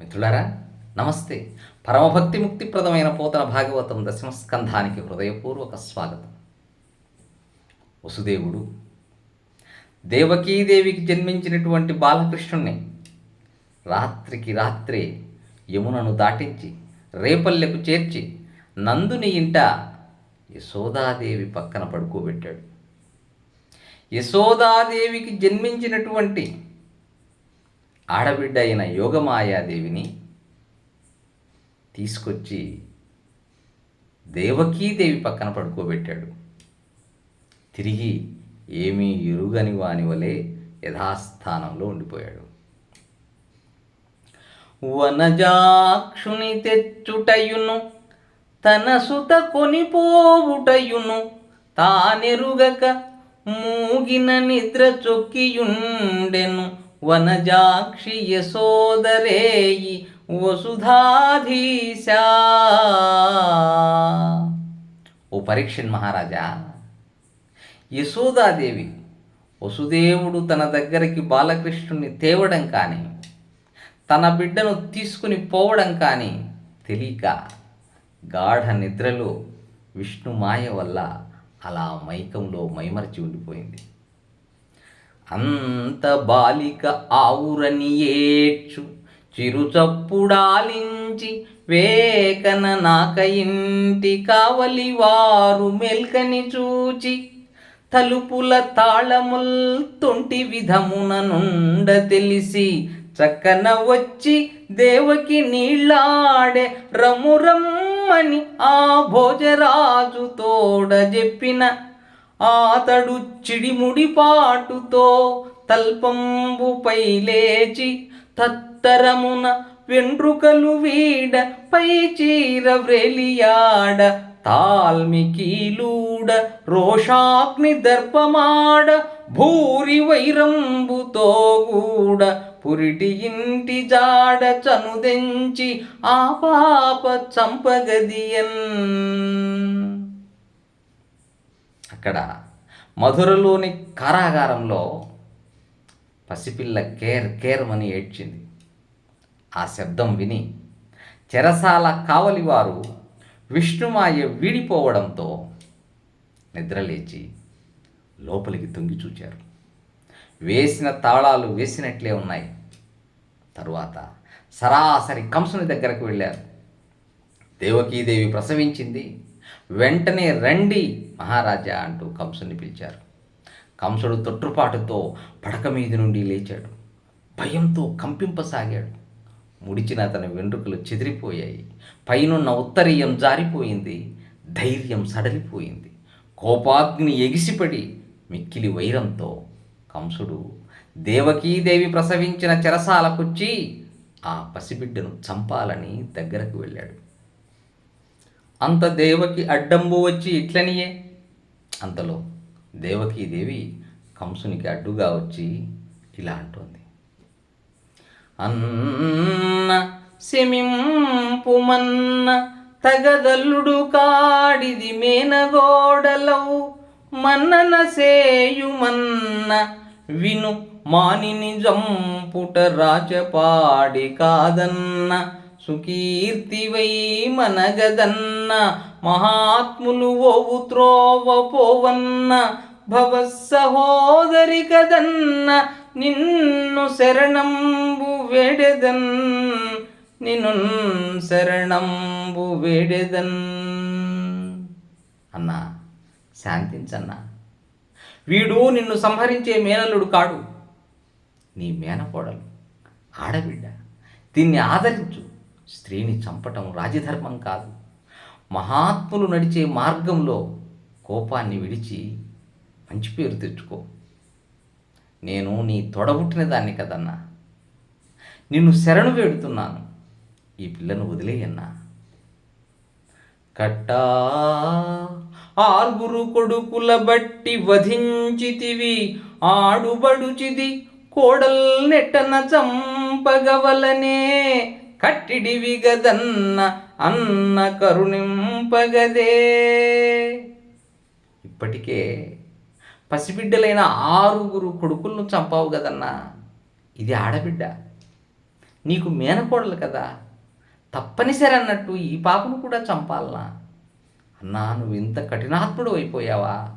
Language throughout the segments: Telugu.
మిత్రులారా నమస్తే. పరమభక్తి ముక్తిప్రదమైన పోతన భాగవతం దశమస్కంధానికి హృదయపూర్వక స్వాగతం. వసుదేవుడు దేవకీదేవికి జన్మించినటువంటి బాలకృష్ణుణ్ణి రాత్రికి రాత్రే యమునను దాటించి రేపల్లెకు చేర్చి నందుని ఇంట యశోదాదేవి పక్కన పడుకోబెట్టాడు. యశోదాదేవికి జన్మించినటువంటి ఆడబిడ్డ అయిన యోగమాయాదేవిని తీసుకొచ్చి దేవకీదేవి పక్కన పడుకోబెట్టాడు. తిరిగి ఏమీ ఎరుగని వాని వలె యథాస్థానంలో ఉండిపోయాడు. వనజాక్షుని తెచ్చుటయును తన సుత కొనిపోవుటయును తానెరుగక మూగిన నిద్ర చొక్కియుండెను. వనజాక్షి యశోదరేయి వసుధాధీశా. ఓ పరీక్షన్ మహారాజా యశోదాదేవి వసుదేవుడు తన దగ్గరికి బాలకృష్ణుని తేవడం కానీ తన బిడ్డను తీసుకుని పోవడం కానీ తెలియక గాఢ నిద్రలో విష్ణు మాయ వల్ల అలా మైకంలో మైమరచి ఉండిపోయింది. అంత బాలిక ఆవురని ఏడ్చు చిరుచప్పుడాలించి వేకన నాక ఇంటి కావలి వారు మెల్కని చూచి తలుపుల తాళముల్ తొంటి విధమున నుండ తెలిసి చక్కన వచ్చి దేవకి నీళ్ళాడే రమురమ్మని ఆ భోజరాజు తోడ చెప్పిన ఆతడు చిడిముడి పాటుతో తల్పంబుపై లేచి తత్తరమున వెండ్రుకలు వీడ పై చీర వ్రెలియాడ తాల్మికీలూడ రోషాగ్ని దర్పమాడ భూరి వైరంబుతో గూడ పురిటి ఇంటి జాడ చనుదెంచి ఆ పాప చంపగదియన్. అక్కడ మధురలోని కారాగారంలో పసిపిల్ల కేర్ కేర్మని ఏడ్చింది. ఆ శబ్దం విని చెరసాల కావలివారు విష్ణుమాయ వీడిపోవడంతో నిద్రలేచి లోపలికి తొంగి చూచారు. వేసిన తాళాలు వేసినట్లే ఉన్నాయి. తరువాత సరాసరి కంసుని దగ్గరకు వెళ్ళారు. దేవకీదేవి ప్రసవించింది. వెంటనే రండి మహారాజా అంటూ కంసుని పిలిచారు. కంసుడు తొట్టుపాటుతో పడక మీద నుండి లేచాడు. భయంతో కంపింపసాగాడు. ముడిచిన అతని వెంట్రుకలు చెదిరిపోయాయి. పైనున్న ఉత్తరీయం జారిపోయింది. ధైర్యం సడలిపోయింది. కోపాగ్ని ఎగిసిపడి మిక్కిలి వైరంతో కంసుడు దేవకీదేవి ప్రసవించిన చెరసాలకొచ్చి ఆ పసిబిడ్డను చంపాలని దగ్గరకు వెళ్ళాడు. అంత దేవకి అడ్డంబు వచ్చి ఇట్లనియే? అంతలో దేవకీదేవి కంసునికి అడ్డుగా వచ్చి ఇలా అంటుంది. అన్న శమింపుమన్న తగదల్లుడు కాడిది మేనగోడలవు మన్నన సేయుమన్న విను మానిని జంపుట రాచపాడి కాదన్న సుకీర్తివై మనగదన్న మహాత్ములు ఓవు త్రోవ పోవన్న భవ సహోదరి కదన్న నిన్ను శరణంబు వేడెదన్ నిన్ను శరణంబు వేడెదన్. అన్నా శాంతించన్నా. వీడు నిన్ను సంహరించే మేనల్లుడు కాడు. నీ మేనకోడలు ఆడబిడ్డ. దీన్ని ఆదరించు. స్త్రీని చంపటం రాజధర్మం కాదు. మహాత్ములు నడిచే మార్గంలో కోపాన్ని విడిచి మంచి పేరు తెచ్చుకో. నేను నీ తొడబుట్టిన దాన్ని కదన్నా. నిన్ను శరణు వేడుతున్నాను. ఈ పిల్లను వదిలేయన్నా. కట్టా ఆరుగురు కొడుకుల బట్టి వధించితివి. ఆడుబడుచిది కోడల్ నెట్టన చంపగవలనే. కట్టిడివి గదన్న అన్న కరుణింపగదే. ఇప్పటికే పసిబిడ్డలైన ఆరుగురు కొడుకులను చంపావు కదన్నా ఇది ఆడబిడ్డ. నీకు మేనకోడలు కదా. తప్పనిసరి అన్నట్టు ఈ పాపను కూడా చంపాలనా. అన్నా నువ్వు ఇంత కఠినాత్ముడు అయిపోయావా.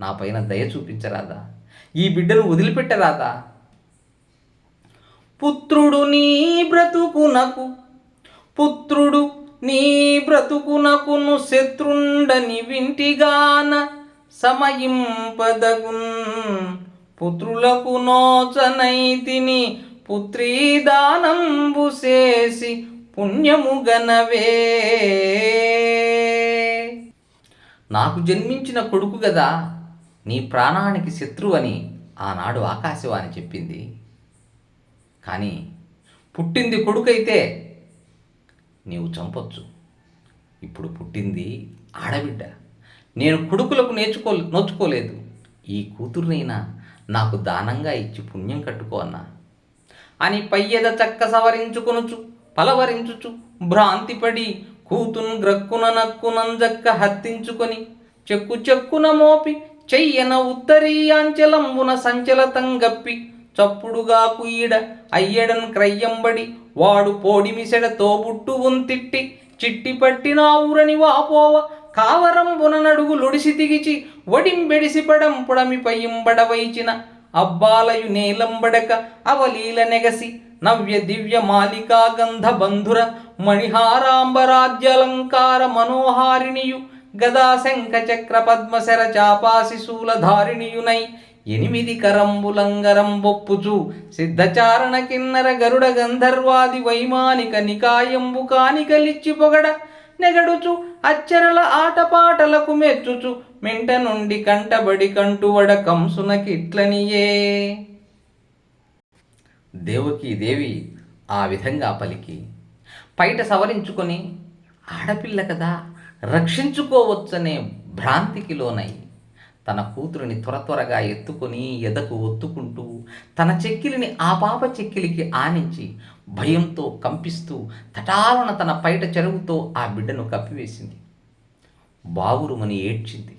నా పైన దయ చూపించరాదా. ఈ బిడ్డను వదిలిపెట్టరాదా. పుత్రుడు నీ బ్రతుకునకు పుత్రుడు నీ బ్రతుకునకును శత్రుండని వింటిగాన సమయింపదగున్. పుత్రులకు నోచనైతిని పుత్రీదానంబు చేసి పుణ్యము గనవే. నాకు జన్మించిన కొడుకు గదా నీ ప్రాణానికి శత్రువని ఆనాడు ఆకాశవాణి చెప్పింది. కానీ పుట్టింది కొడుకైతే నీవు చంపొచ్చు. ఇప్పుడు పుట్టింది ఆడబిడ్డ. నేను కొడుకులకు నేర్చుకో నోచుకోలేదు. ఈ కూతుర్నైనా నాకు దానంగా ఇచ్చి పుణ్యం కట్టుకో అన్నా. అని పయ్యద చక్క సవరించుకొనుచు పలవరించుచు భ్రాంతిపడి కూతున్ గ్రక్కున నక్కునంజక్క హత్తించుకొని చెక్కు చెక్కున మోపి చెయ్యన ఉత్తరీయాంచలంబున సంచలతం గప్పి చప్పుడుగా కుయ్యిడ అయ్యడన్ క్రయ్యంబడి వాడు పోడిమిసెడ తోబుట్టు ఉంతిట్టి చిట్టి పట్టిన ఊరని వాపోవ కావరంబున లొడిసి తిగిచి ఒడింబెడిసిపడం పుడమి పయ్యింబడవైచిన అబ్బాలయు నేలంబడక అవలీల నెగసి నవ్య దివ్య మాలికా గంధ బంధుర మణిహారాంబరాజ్యలంకార మనోహారిణియు గదా శంఖ చక్ర పద్మశర చాపాసి ఎనిమిది కరంబులంగరంబొప్పుచు సిద్ధచారణ కిన్నర గరుడ గంధర్వాది వైమానిక నికాయంబు కానికలిచ్చి పొగడ నెగడుచు అచ్చరల ఆటపాటలకు మెచ్చుచు మింట నుండి కంటబడి కంటువడ కంసునకిట్లనియే దేవుకి దేవి ఆ విధంగా పలికి పైట సవరించుకొని ఆడపిల్ల కదా రక్షించుకోవచ్చనే భ్రాంతికి లోనై. తన కూతురిని త్వర త్వరగా ఎత్తుకొని ఎదకు ఒత్తుకుంటూ తన చెక్కిలిని ఆ పాప చెక్కిలికి ఆనించి భయంతో కంపిస్తూ తటాలన తన పైట చెరువుతో ఆ బిడ్డను కప్పివేసింది. బావురుమని ఏడ్చింది.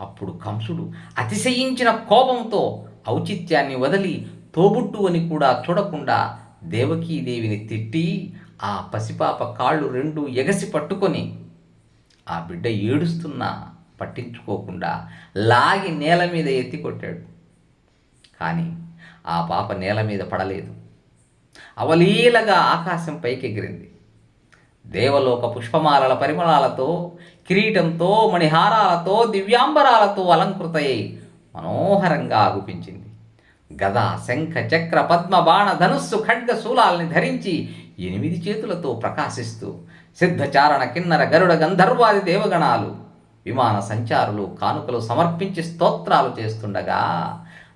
అప్పుడు కంసుడు అతిశయించిన కోపంతో ఔచిత్యాన్ని వదిలి తోబుట్టు అని కూడా చూడకుండా దేవకీదేవిని తిట్టి ఆ పసిపాప కాళ్ళు రెండు ఎగసి పట్టుకొని ఆ బిడ్డ ఏడుస్తున్నా పట్టించుకోకుండా లాగి నేల మీద ఎత్తి కొట్టాడు. కానీ ఆ పాప నేల మీద పడలేదు. అవలీలగా ఆకాశం పైకెగిరింది. దేవలోక పుష్పమాలల పరిమళాలతో కిరీటంతో మణిహారాలతో దివ్యాంబరాలతో అలంకృతయ్యి మనోహరంగా ఆగుపించింది గద శంఖ చక్ర పద్మ బాణ ధనుస్సు ఖడ్గ శూలాల్ని ధరించి ఎనిమిది చేతులతో ప్రకాశిస్తూ సిద్ధచారణ కిన్నర గరుడ గంధర్వాది దేవగణాలు విమాన సంచారులు కానుకలు సమర్పించి స్తోత్రాలు చేస్తుండగా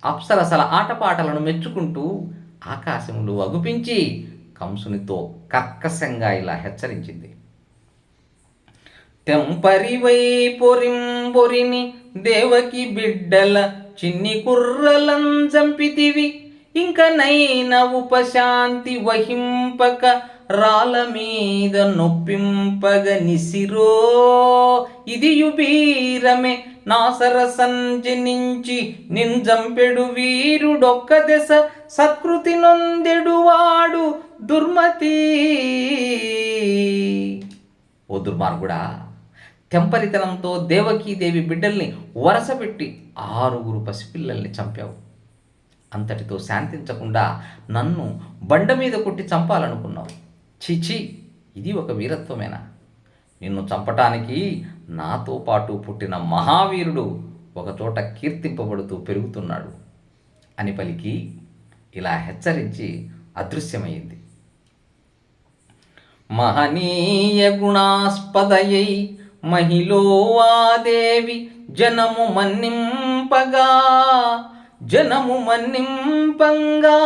అప్సరసల ఆటపాటలను మెచ్చుకుంటూ ఆకాశములు అగుపించి కంసునితో కర్కశంగా ఇలా హెచ్చరించింది. తెంపరివై పొరింబొరిని దేవకి బిడ్డల చిన్ని కుర్రలం చంపితివి. ఇంక నైన ఉపశాంతి వహింపక రాళ్ళ మీద నొప్పింపగ నిసిరో. ఇది యుబీరమే నాసర సంజనించి నింజంపెడు వీరుడొక్క దశ. సత్కృతి నొందెడువాడు దుర్మతి. ఓ దుర్మార్గుడా తెంపరితనంతో దేవకీదేవి బిడ్డల్ని వరసపెట్టి ఆరుగురు పసిపిల్లల్ని చంపావు. అంతటితో శాంతించకుండా నన్ను బండ మీద కొట్టి చంపాలనుకున్నావు. చిచి ఇది ఒక వీరత్వమేనా? నిన్ను చంపటానికి నాతో పాటు పుట్టిన మహావీరుడు ఒకచోట కీర్తింపబడుతూ పెరుగుతున్నాడు అని పలికి ఇలా హెచ్చరించి అదృశ్యమైంది మహనీయ గుణాస్పదయై మహిళోవాదేవి జనము మన్నింపగా జనము మన్నింపంగా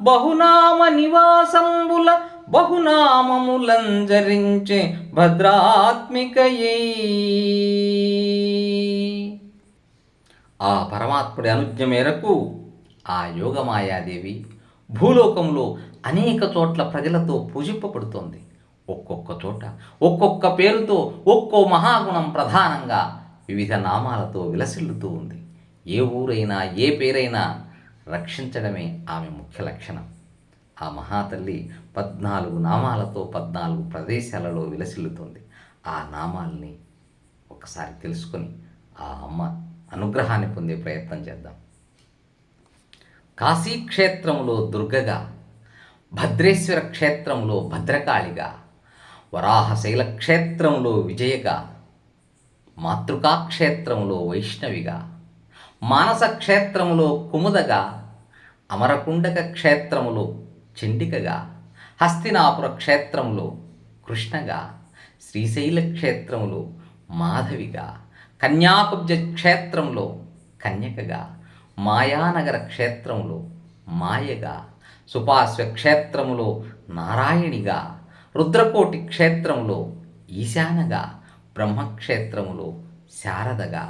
బహునామ నివాసంబుల బహునామములంజరించే భద్రాత్మికయే. ఆ పరమాత్ముడి అనుజ్ఞ మేరకు ఆ యోగమాయాదేవి భూలోకంలో అనేక చోట్ల ప్రజలతో పూజింపబడుతోంది. ఒక్కొక్క చోట ఒక్కొక్క పేరుతో ఒక్కో మహాగుణం ప్రధానంగా వివిధ నామాలతో విలసిల్లుతూ ఉంది. ఏ ఊరైనా ఏ పేరైనా రక్షించడమే ఆమె ముఖ్య లక్షణం. ఆ మహాతల్లి పద్నాలుగు నామాలతో పద్నాలుగు ప్రదేశాలలో విలసిల్లుతుంది. ఆ నామాల్ని ఒకసారి తెలుసుకొని ఆ అమ్మ అనుగ్రహాన్ని పొందే ప్రయత్నం చేద్దాం. కాశీక్షేత్రంలో దుర్గగా భద్రేశ్వర క్షేత్రంలో భద్రకాళిగా వరాహశైల క్షేత్రంలో విజయగా మాతృకా క్షేత్రంలో వైష్ణవిగా మానస క్షేత్రంలో కుముదగా అమరకుండక క్షేత్రములో చండికగా హస్తినాపుర క్షేత్రంలో కృష్ణగా శ్రీశైల క్షేత్రంలో మాధవిగా కన్యాకుబ్జ క్షేత్రంలో కన్యకగా మాయానగర క్షేత్రంలో మాయగా సుపాశ్వ క్షేత్రములో నారాయణిగా రుద్రకోటి క్షేత్రంలో ఈశానగా బ్రహ్మక్షేత్రములో శారదగా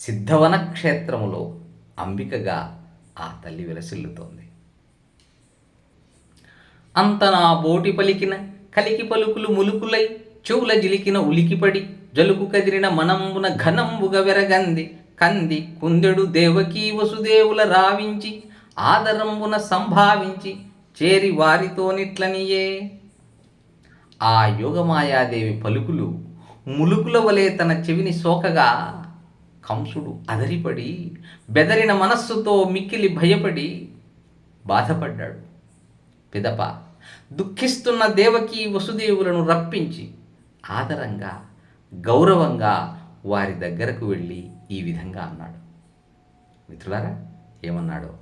సిద్ధవన క్షేత్రములో అంబికగా ఆ తల్లి విలసిల్లుతోంది. అంతనా బోటి పలికిన కలికి పలుకులు ములుకులై చెవుల జిలికిన ఉలికిపడి జలుకు కదిరిన మనంబున ఘనంబుగ వెరగంది కంది కుందెడు దేవకీ వసుదేవుల రావించి ఆదరంబున సంభావించి చేరి వారితోనిట్లనియే ఆ యోగమాయాదేవి పలుకులు ములుకుల వలె తన చెవిని సోకగా కంసుడు అదరిపడి బెదరిన మనస్సుతో మిక్కిలి భయపడి బాధపడ్డాడు. పిదప దుఃఖిస్తున్న దేవకి వసుదేవులను రప్పించి ఆదరంగా గౌరవంగా వారి దగ్గరకు వెళ్ళి ఈ విధంగా అన్నాడు. మిత్రులారా ఏమన్నాడో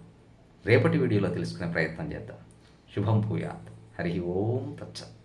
రేపటి వీడియోలో తెలుసుకునే ప్రయత్నం చేద్దాం. శుభం భూయాత్. హరి ఓం తచ్చత్